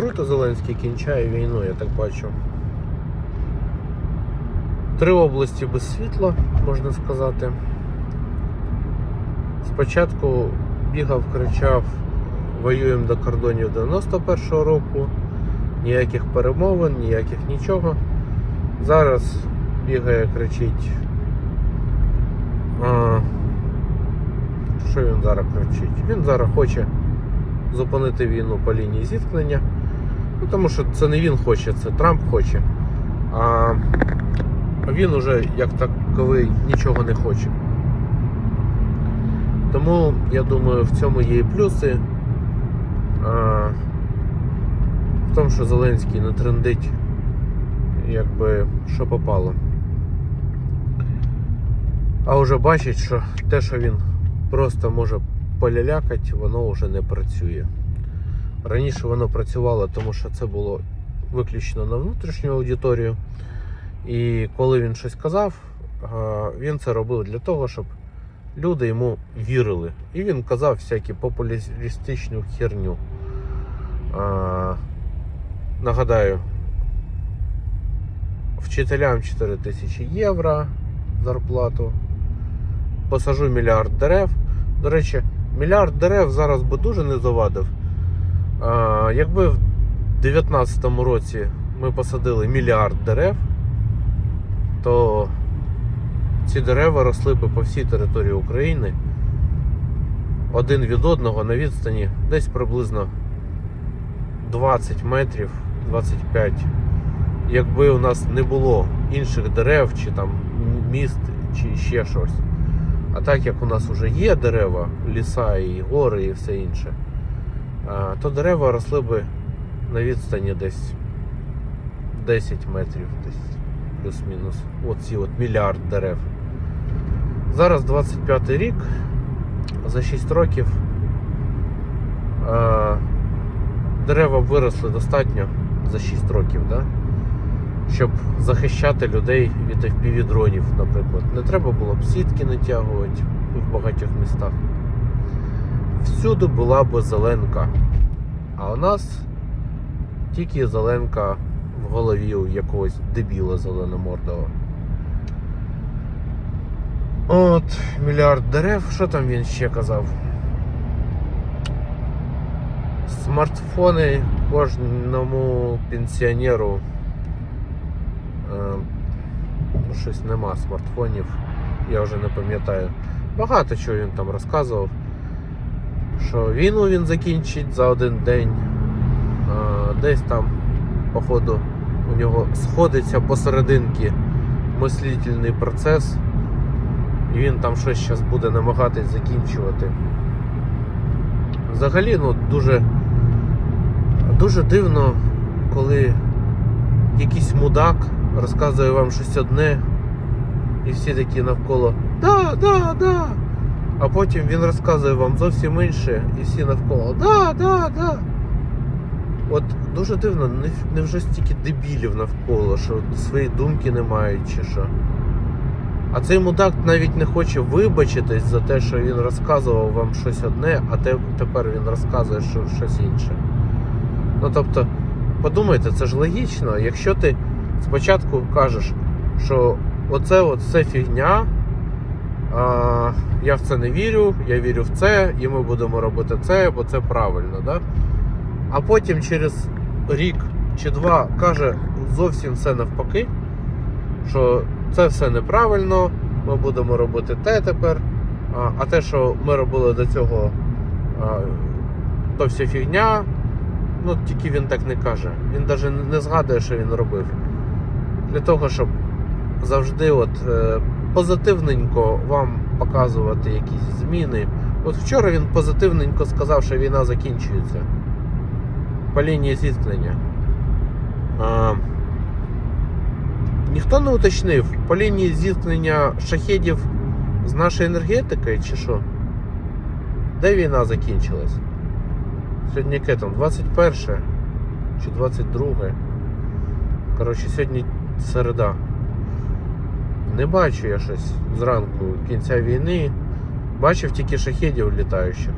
круто Зеленський кінчає війну, я так бачу. Три області без світла, можна сказати. Спочатку бігав, кричав, воюємо до кордонів 91-го року, ніяких перемовин, ніяких нічого. Зараз бігає, кричить. А, що він зараз кричить? Він зараз хоче зупинити війну по лінії зіткнення. Ну, тому що це не він хоче, це Трамп хоче. А він уже як таковий нічого не хоче. Тому я думаю, в цьому є і плюси. А, в тому, що Зеленський не трендить, якби що попало. А вже бачить, що те, що він просто може полялякати, воно вже не працює. Раніше воно працювало, тому що це було виключно на внутрішню аудиторію. І коли він щось казав, він це робив для того, щоб люди йому вірили. І він казав всяку популістичну херню. Нагадаю, вчителям 4 тисячі євро зарплату. Посажу мільярд дерев. До речі, мільярд дерев зараз би дуже не завадив. А, якби в 2019 році ми посадили мільярд дерев, то ці дерева росли би по всій території України один від одного на відстані десь приблизно 20 метрів, 25. Якби у нас не було інших дерев, чи там міст, чи ще щось. А так як у нас вже є дерева, ліса і гори і все інше, то дерева росли би на відстані десь 10 метрів, десь плюс-мінус. Оці от мільярд дерев. Зараз 25 рік, за 6 років дерева виросли достатньо за 6 років, да? Щоб захищати людей від FPV-дронів, наприклад. Не треба було б сітки натягувати в багатьох містах. Всюди була б зеленка. А у нас тільки зеленка в голові у якогось дебіла зеленомордого. От, мільярд дерев, що там він ще казав? Смартфони кожному пенсіонеру. Е, щось нема смартфонів, я вже не пам'ятаю. Багато чого він там розказував. Що війну він закінчить за один день. Е, десь там, походу, у нього сходиться посерединки мислительний процес. І він там щось зараз буде намагатись закінчувати. Взагалі, ну, дуже, дуже дивно, коли якийсь мудак розказує вам щось одне, і всі такі навколо Да, да, да. А потім він розказує вам зовсім інше, і всі навколо Да, да, да. От дуже дивно, не- невже стільки дебілів навколо, що свої думки не мають чи що. А цей мудак навіть не хоче вибачитись за те, що він розказував вам щось одне, а те, тепер він розказує що, щось інше. Ну тобто, подумайте, це ж логічно. Якщо ти спочатку кажеш, що оце от все фігня, а, я в це не вірю, я вірю в це, і ми будемо робити це, бо це правильно. Да? А потім через рік чи два каже зовсім все навпаки, що це все неправильно, ми будемо робити те тепер. А, а те, що ми робили до цього, а, то вся фігня. Ну, тільки він так не каже. Він навіть не згадує, що він робив. Для того, щоб завжди от, е, позитивненько вам показувати якісь зміни. От вчора він позитивненько сказав, що війна закінчується. По лінії зіткнення. А, ніхто не уточнив, по лінії зіткнення шахедів з нашою енергетикою чи що? Де війна закінчилась? Сьогодні яке там? 21 чи 22? Коротше, сьогодні середа. Не бачу я щось зранку кінця війни. Бачив тільки шахедів літаючих.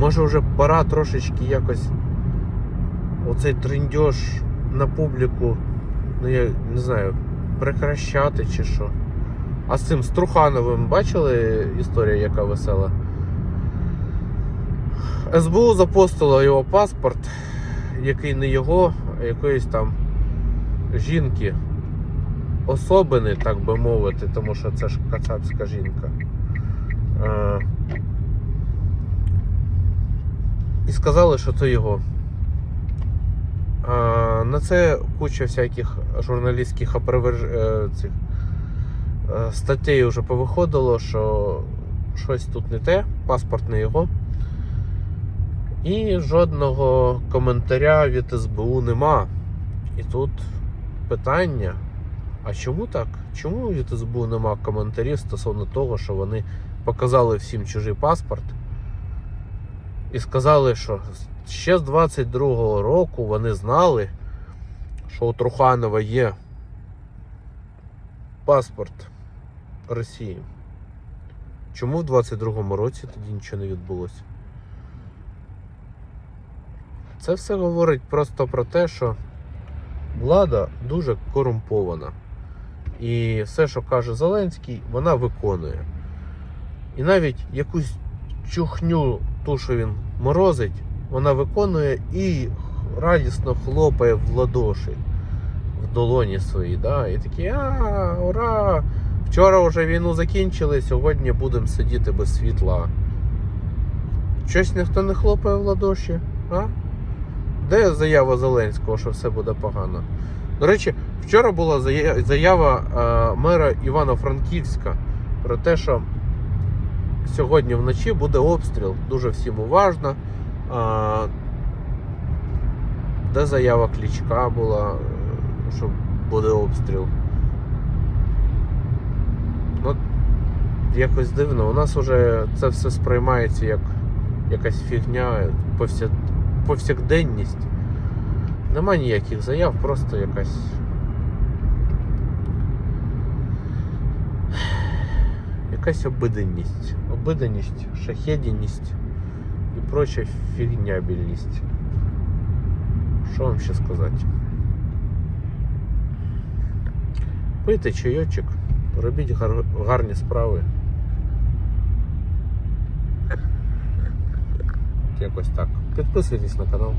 Може вже пора трошечки якось оцей триндьош на публіку, ну я не знаю, прекращати чи що. А з цим з Трухановим бачили історія, яка весела? СБУ запостило його паспорт, який не його, а якоїсь там жінки. Особини, так би мовити, тому що це ж кацапська жінка. Е, і сказали, що це його. А, на це куча всяких журналістських оперверж... е, цих, е, статей вже повиходило, що щось тут не те, паспорт не його. І жодного коментаря від СБУ нема. І тут питання: а чому так? Чому від СБУ нема коментарів стосовно того, що вони показали всім чужий паспорт і сказали, що ще з 22-го року вони знали, що у Труханова є паспорт Росії. Чому в 22-му році тоді нічого не відбулося? Це все говорить просто про те, що влада дуже корумпована. І все, що каже Зеленський, вона виконує. І навіть якусь чухню, ту, що він морозить, вона виконує і радісно хлопає в ладоші в долоні свої. Да? І такі, а, ура! Вчора вже війну закінчили, сьогодні будемо сидіти без світла. Щось ніхто не хлопає в ладоші, а? Де заява Зеленського, що все буде погано? До речі, вчора була заява е, мера Івано-Франківська про те, що сьогодні вночі буде обстріл. Дуже всім уважно. Де заява Клічка була, е, що буде обстріл? Ну, якось дивно. У нас вже це все сприймається як якась фігня, повсяк... повсякденність. Нема ніяких заяв, просто якась. Якась обиденність. Обиденність, шахедність і проча фігнябільність. Що вам ще сказати? Пийте чайочок, робіть гар... гарні справи. Якось так. Підписуйтесь на канал.